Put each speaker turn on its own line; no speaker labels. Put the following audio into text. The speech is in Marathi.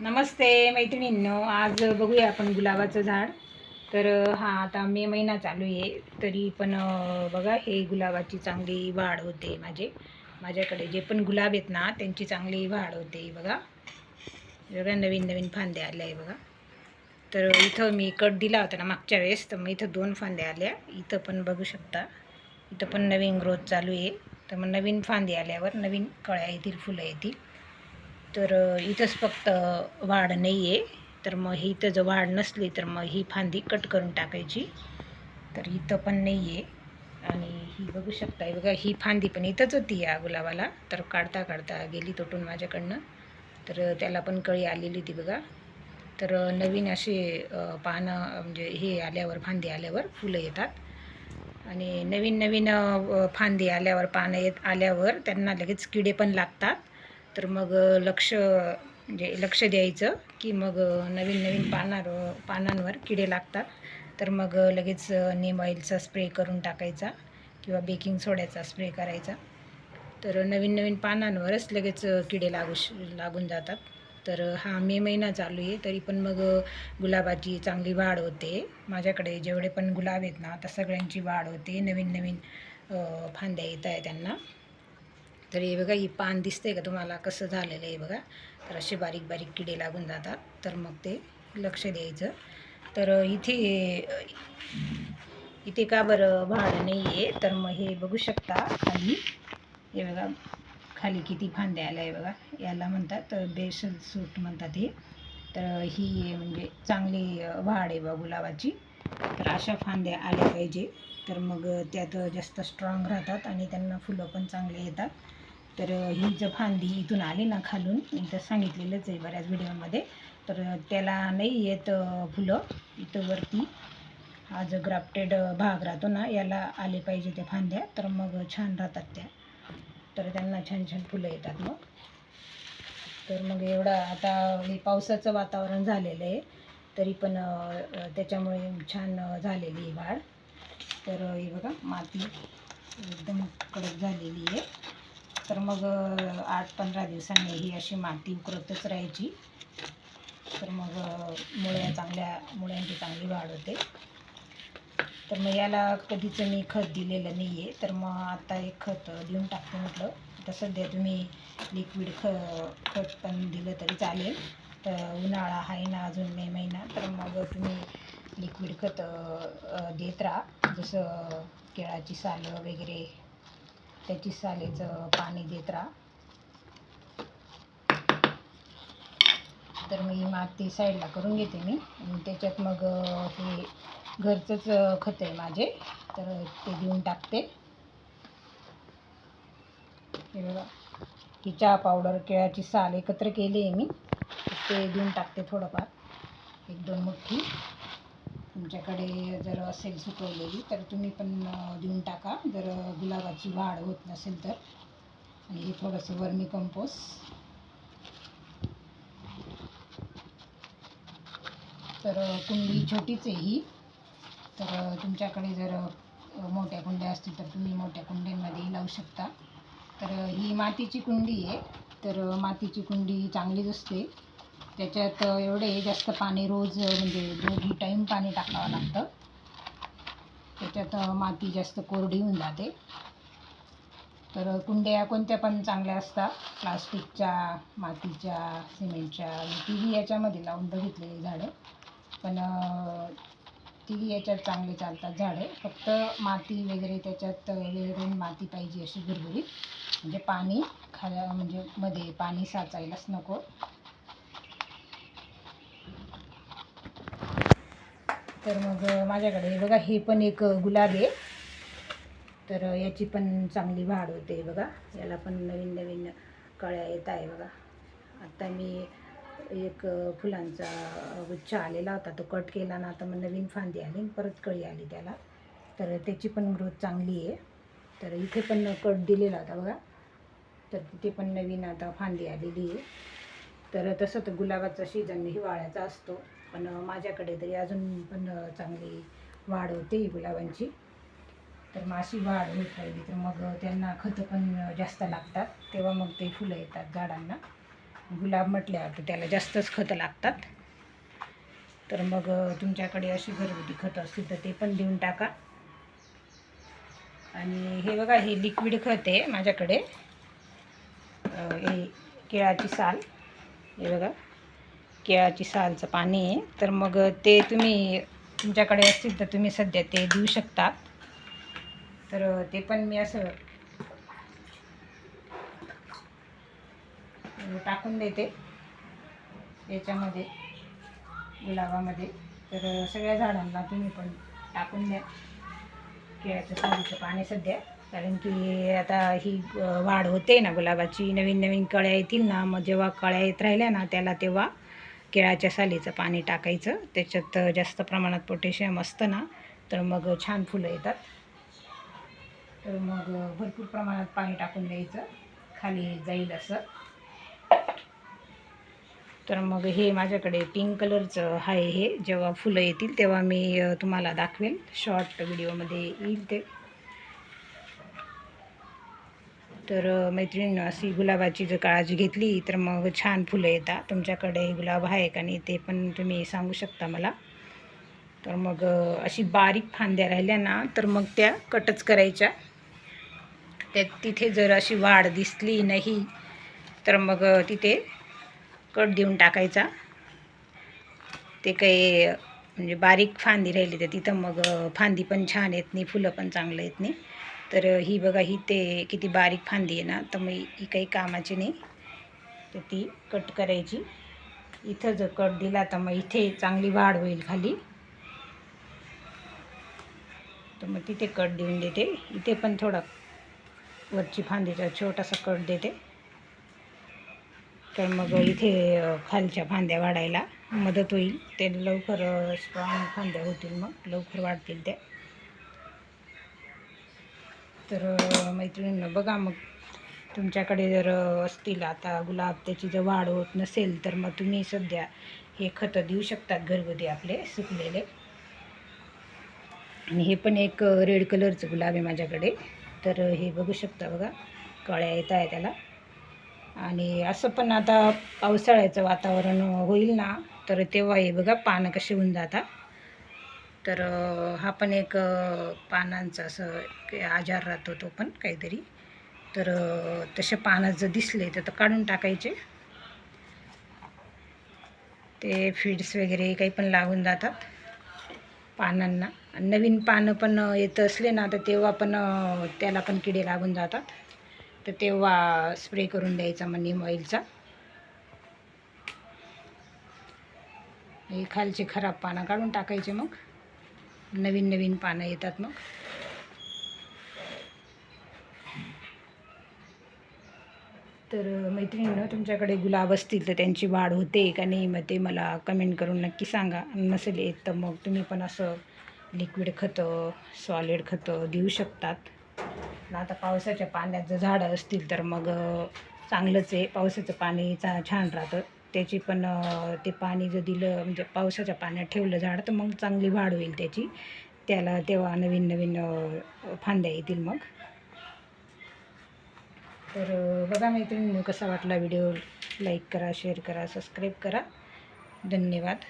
नमस्ते मैत्रिणींनो आज बघूया आपण गुलाबाचं झाड. तर हा आता मे महिना चालू आहे तरी पण बघा हे गुलाबाची चांगली वाढ होते माझे. माझ्याकडे जे पण गुलाब आहेत ना त्यांची चांगली वाढ होते बघा. बघा नवीन नवीन फांद्या आल्या आहे बघा. तर इथं मी कट दिला होता ना मागच्या वेळेस तर मग इथं दोन फांद्या आल्या. इथं पण बघू शकता. इथं पण नवीन ग्रोथ चालू आहे. तर मग नवीन फांदे आल्यावर नवीन कळ्या येतील फुलं येतील. तर इथंच फक्त वाढ नाही आहे तर मग ही इथं जर वाढ नसली तर मग ही फांदी कट करून टाकायची. तर इथं पण नाही आहे आणि ही बघू शकता बघा ही फांदी पण इथंच होती या गुलाबाला. तर काढता काढता गेली तुटून माझ्याकडनं. तर त्याला पण कळी आलेली ती बघा. तर नवीन असे पानं म्हणजे हे आल्यावर फांदी आल्यावर फुलं येतात. आणि नवीन नवीन फांदी आल्यावर पानं येत आल्यावर त्यांना लगेच किडे पण लागतात. तर मग लक्ष म्हणजे लक्ष द्यायचं की मग नवीन नवीन पानावर पानांवर किडे लागतात. तर मग लगेच नेम ऑइलचा स्प्रे करून टाकायचा किंवा बेकिंग सोड्याचा स्प्रे करायचा. तर नवीन नवीन पानांवरच लगेच किडे लागू श लागून जातात. तर हा मे महिना चालू आहे तरी पण मग गुलाबाची चांगली वाढ होते. माझ्याकडे जेवढे पण गुलाब आहेत ना आता सगळ्यांची वाढ होते. नवीन नवीन फांद्या येत आहे त्यांना. तर हे बघा ही पान दिसतंय का तुम्हाला? कसं झालेलं आहे बघा. तर असे बारीक बारीक किडे लागून जातात. तर मग ते लक्ष द्यायचं. तर इथे इथे का बरं भाडं नाही आहे तर मग हे बघू शकता. खाली हे बघा खाली किती फांद्या आल्या आहे बघा. याला म्हणतात बेसल सूट म्हणतात हे. तर ही म्हणजे चांगली वाढ आहे बा गुलाबाची. तर अशा फांद्या आल्या पाहिजे. तर मग त्यात जास्त स्ट्रॉंग राहतात आणि त्यांना फुलं पण चांगले येतात. तर ही जर फांदी इथून आली ना खालून इथं सांगितलेलंच आहे बऱ्याच व्हिडिओमध्ये तर त्याला नाही येत फुलं. इथं वरती हा जो ग्राफ्टेड भाग राहतो ना याला आले पाहिजे त्या फांद्या. तर मग छान राहतात त्या. तर त्यांना छान छान फुलं येतात मग. तर मग एवढा आता हे पावसाचं वातावरण झालेलं आहे तरी पण त्याच्यामुळे छान झालेली आहे वाढ. तर हे बघा माती एकदम कडक झालेली आहे. तर मग आठ पंधरा दिवसांनी ही अशी माती उकरतच राहायची. तर मग मुळ्या चांगल्या मुळ्यांची चांगली वाढ होते. तर मग याला कधीच मी खत दिलेलं नाही आहे तर मग आता एक खत देऊन टाकते म्हटलं. आता सध्या तुम्ही लिक्विड ख खत पण दिलं तरी चालेल. तर उन्हाळा आहे ना अजून मे महिना. तर मग तुम्ही लिक्विड खत देत राहा. जसं केळाची सालं वगैरे त्याची सालेचं पाणी देत राहा. तर मी माती साईडला करून घेते मी. त्याच्यात मग हे घरचंच खत आहे माझे. तर ते देऊन टाकते. हे बघा. ही चहा पावडर केळाची साल एकत्र केली आहे मी. ते देऊन टाकते थोडंफार. एक दोन मुठ्ठी. तुमच्याकडे जर असेल सुकवलेली तर तुम्ही पण देऊन टाका. जर गुलाबाची वाढ होत नसेल तर. आणि हे थोडंसं वर्मी कंपोस तर कुंडी छोटीच आहे ही. तर तुमच्याकडे जर मोठ्या कुंड्या असतील तर तुम्ही मोठ्या कुंड्यांमध्येही लावू शकता. तर ही मातीची कुंडी आहे. तर मातीची कुंडी चांगलीच असते. त्याच्यात एवढे जास्त पाणी रोज म्हणजे दोन्ही टाईम पाणी टाकावं लागतं. त्याच्यात माती जास्त कोरडी होऊन जाते. तर कुंड्या कोणत्या पण चांगल्या असतात. प्लास्टिकच्या मातीच्या सिमेंटच्या आणि तीही याच्यामध्ये लावून बघितले झाडं. पण तीही याच्यात चांगले चालतात झाडे. फक्त माती वगैरे त्याच्यात वेगळी माती पाहिजे अशी गुरगुरीत म्हणजे पाणी खाल्या म्हणजे मध्ये पाणी साचायलाच नको. तर मग माझ्याकडे हे बघा हे पण एक गुलाब आहे. तर याची पण चांगली वाढ होते बघा. याला पण नवीन नवीन कळ्या येत आहे बघा. आत्ता मी एक फुलांचा गुच्छ आलेला होता तो कट केला ना आता मग नवीन फांदी आली परत कळी आली त्याला. तर त्याची पण ग्रोथ चांगली आहे. तर इथे पण कट दिलेला होता बघा. तर तिथे पण नवीन आता फांदी आलेली आहे. तर तसं तर गुलाबाचा सीझन हिवाळ्याचा असतो. पण माझ्याकडे तरी अजून पण चांगली वाढ होते गुलाबांची. तर मग अशी वाढ होत राहिली. तर मग त्यांना खतं पण जास्त लागतात. तेव्हा मग ते फुलं येतात झाडांना. गुलाब म्हटल्यावर तर त्याला जास्तच खतं लागतात. तर मग तुमच्याकडे अशी घरगुती खतं असतील तर ते पण देऊन टाका. आणि हे बघा हे लिक्विड खत आहे माझ्याकडे. हे केळाची साल. हे बघा. केळाची सालचं पाणी आहे. तर मग ते तुम्ही तुमच्याकडे असतील तर तुम्ही सध्या ते देऊ शकता. तर ते पण मी असं टाकून देते. याच्यामध्ये गुलाबामध्ये. तर सगळ्या झाडांना तुम्ही पण टाकून द्या. केळ्याचं सालीचं पाणी सध्या. कारण की आता ही वाढ होते ना गुलाबाची. नवीन नवीन कळ्या येतील ना. मग जेव्हा कळ्या येत राहिल्या ना त्याला तेव्हा केळाच्या सालीचं पाणी टाकायचं. त्याच्यात जास्त प्रमाणात पोटॅशियम असतं ना तर मग छान फुलं येतात. तर मग भरपूर प्रमाणात पाणी टाकून द्यायचं. खाली जाईल असं. तर मग हे माझ्याकडे पिंक कलरचं आहे हे. जेव्हा फुलं येतील तेव्हा मी तुम्हाला दाखवेल शॉर्ट व्हिडिओमध्ये येईल ते. तर मैत्रिणीनं अशी गुलाबाची जर काळजी घेतली तर मग छान फुलं येतात. तुमच्याकडे गुलाब आहे का नाही ते पण तुम्ही सांगू शकता मला. तर मग अशी बारीक फांद्या राहिल्या ना तर मग त्या कटच करायच्या. त्या तिथे जर अशी वाढ दिसली नाही तर मग तिथे कट देऊन टाकायचा. ते काही म्हणजे बारीक फांदी राहिली तर तिथं मग फांदी पण छान येत नाही फुलं पण चांगलं येत नाही. तर ही बघा ही ते किती बारीक फांदी आहे ना तर मग ही काही कामाची नाही. तर ती कट करायची. इथं जर कट दिला तर मग इथे चांगली वाढ होईल खाली. तर मग तिथे कट देऊन देते. इथे पण थोडा वरची फांदीचा छोटासा कट देते. तर मग इथे खालच्या फांद्या वाढायला मदत होईल. ते लवकर स्ट्रॉंग फांद्या होतील मग. लवकर वाढतील त्या. तर मैत्रिणींना बघा मग. तुमच्याकडे जर असतील आता गुलाब त्याची जर वाढ होत नसेल तर मग तुम्ही सध्या हे खतं देऊ शकतात घरगुती आपले सुकलेले. आणि हे पण एक रेड कलरचं गुलाब आहे माझ्याकडे. तर हे बघू शकता बघा. कळ्या येत आहे त्याला. आणि असं पण आता पावसाळ्याचं वातावरण होईल ना. तर तेव्हा हे बघा पानं कसे होऊन जातात. तर हा पण एक पानांचा असं आजार राहतो तो पण काहीतरी. तर तसे पानं जर दिसले तर तर काढून टाकायचे. ते फीड्स वगैरे काही पण लागून जातात पानांना. आणि नवीन पानं पण येत असले ना तर तेव्हा पण त्याला पण किडे लागून जातात. तर तेव्हा स्प्रे करून द्यायचा मग निम ऑइलचा. हे खालचे खराब पानं काढून टाकायचे मग. नवीन नवीन पानं येतात मग. तर मैत्रिणीनं तुमच्याकडे गुलाब असतील तर त्यांची वाढ होते का नाही मग ते मला कमेंट करून नक्की सांगा. नसेल येत तर मग तुम्ही पण असं लिक्विड खतं सॉलिड खतं देऊ शकतात. आता पावसाच्या पाण्यात जर झाडं असतील तर मग चांगलंच आहे. पावसाचं पाणी चा छान राहतं. त्याची पण ते पाणी जर दिलं म्हणजे पावसाच्या पाण्यात ठेवलं झाड तर मग चांगली वाढ होईल त्याची. त्याला तेव्हा नवीन नवीन फांद्या येतील मग. तर बघा मैत्रिणी कसा वाटला व्हिडिओ. लाईक करा शेअर करा सबस्क्राईब करा. धन्यवाद.